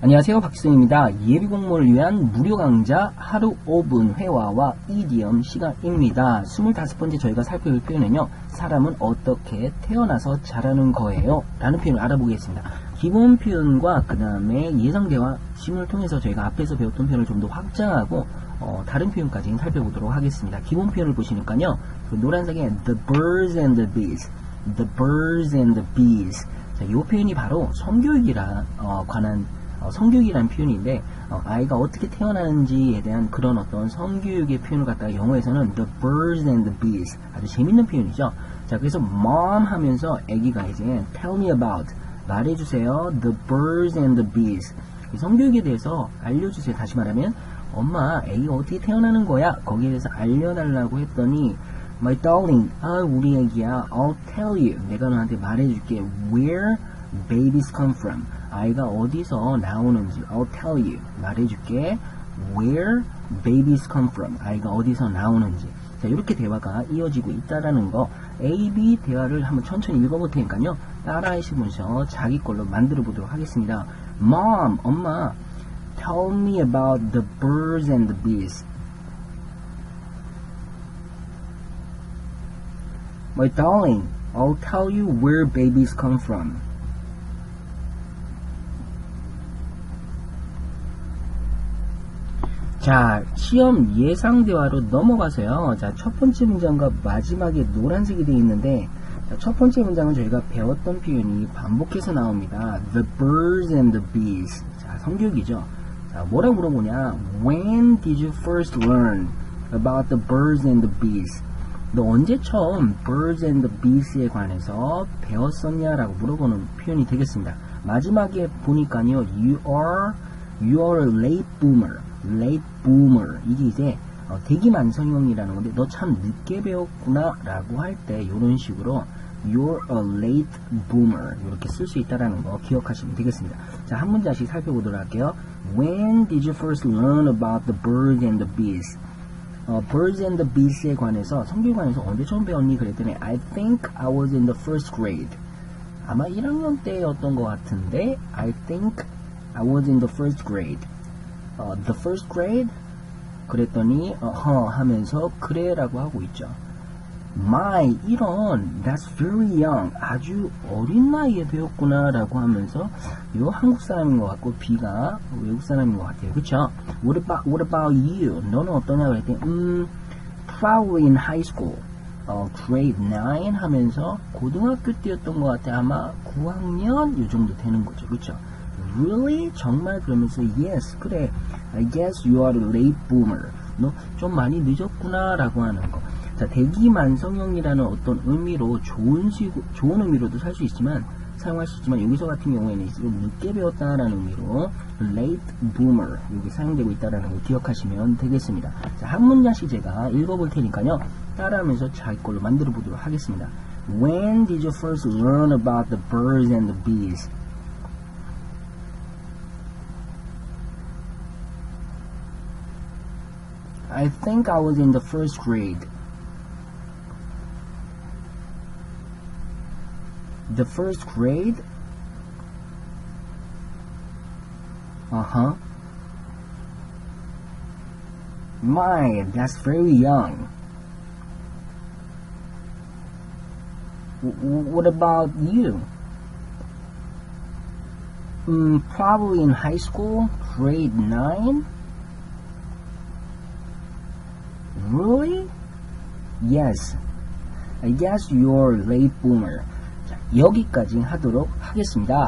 안녕하세요 박지성입니다. 예비공무원을 위한 무료 강좌 하루 5분 회화와 이디엄 시간입니다. 25번째 저희가 살펴볼 표현은요. 사람은 어떻게 태어나서 자라는 거예요. 라는 표현을 알아보겠습니다. 기본 표현과 그 다음에 예상 대화 심을 통해서 저희가 앞에서 배웠던 표현을 좀 더 확장하고 어, 다른 표현까지 살펴보도록 하겠습니다. 기본 표현을 보시니까요. 그 노란색에 the birds and the bees the birds and the bees 자, 이 표현이 바로 성교육이라 어, 관한 어, 성교육이라는 표현인데 어, 아이가 어떻게 태어나는지에 대한 그런 어떤 성교육의 표현을 갖다가 영어에서는 the birds and the bees 아주 재밌는 표현이죠. 자 그래서 mom 하면서 아기가 이제 tell me about 말해주세요 the birds and the bees 이 성교육에 대해서 알려주세요. 다시 말하면 엄마 아기가 어떻게 태어나는 거야 거기에 대해서 알려달라고 했더니 My darling, 아 우리 애기야, I'll tell you. 내가 너한테 말해줄게. Where babies come from. 아이가 어디서 나오는지 I'll tell you. 말해줄게. Where babies come from. 아이가 어디서 나오는지. 자 이렇게 대화가 이어지고 있다라는 거 A, B 대화를 한번 천천히 읽어볼 테니까요. 따라하시면서 자기 걸로 만들어 보도록 하겠습니다. Mom, 엄마, tell me about the birds and the bees. My darling, I'll tell you where babies come from. 자, 시험 예상 대화로 넘어가서요. 자, 첫 번째 문장과 마지막에 노란색이 되어 있는데, 자, 첫 번째 문장은 저희가 배웠던 표현이 반복해서 나옵니다. The birds and the bees. 자, 성교육이죠. 자, 뭐라고 물어보냐? When did you first learn about the birds and the bees? 너 언제 처음 birds and the bees에 관해서 배웠었냐라고 물어보는 표현이 되겠습니다. 마지막에 보니까요, you are, you are a late boomer. Late boomer. 이게 이제 어, 대기만성형이라는 건데 너 참 늦게 배웠구나 라고 할 때 이런 식으로 you're a late boomer 이렇게 쓸 수 있다라는 거 기억하시면 되겠습니다. 자, 한 문장씩 살펴보도록 할게요. When did you first learn about the birds and the bees? 어, birds and the bees에 관해서 성교관에서 언제 처음 배웠니? 그랬더니 I think I was in the first grade. 아마 1학년 때였던 것 같은데 I think I was in the first grade. 어, the first grade? 그랬더니 어허 하면서 그래라고 하고 있죠. My 이런 that's very young 아주 어린 나이에 배웠구나 라고 하면서 요 한국 사람인 것 같고 B가 외국 사람인 것 같아요 그쵸? What about, what about you? 너는 어떠냐 그랬더니 음 probably in high school 어, grade 9 하면서 고등학교 때였던 것 같아 아마 9학년 요 정도 되는 거죠 그쵸? Really? 정말 그러면서 yes 그래 I guess you are a late boomer 너 좀 많이 늦었구나 라고 하는 거 자, 대기만성형이라는 어떤 의미로 좋은 식, 좋은 의미로도 살 수 있지만, 사용할 수 있지만, 여기서 같은 경우에는 좀 늦게 배웠다라는 의미로 late boomer, 여기 사용되고 있다라는 걸 기억하시면 되겠습니다. 자, 한 문장씩 제가 읽어볼 테니까요. 따라하면서 자기 걸로 만들어 보도록 하겠습니다. When did you first learn about the birds and the bees? I think I was in the first grade. the first grade? Uh huh. My, that's very young. W- what about you? Mm, probably in high school, grade 9? Really? Yes. Guess you're late boomer. 여기까지 하도록 하겠습니다.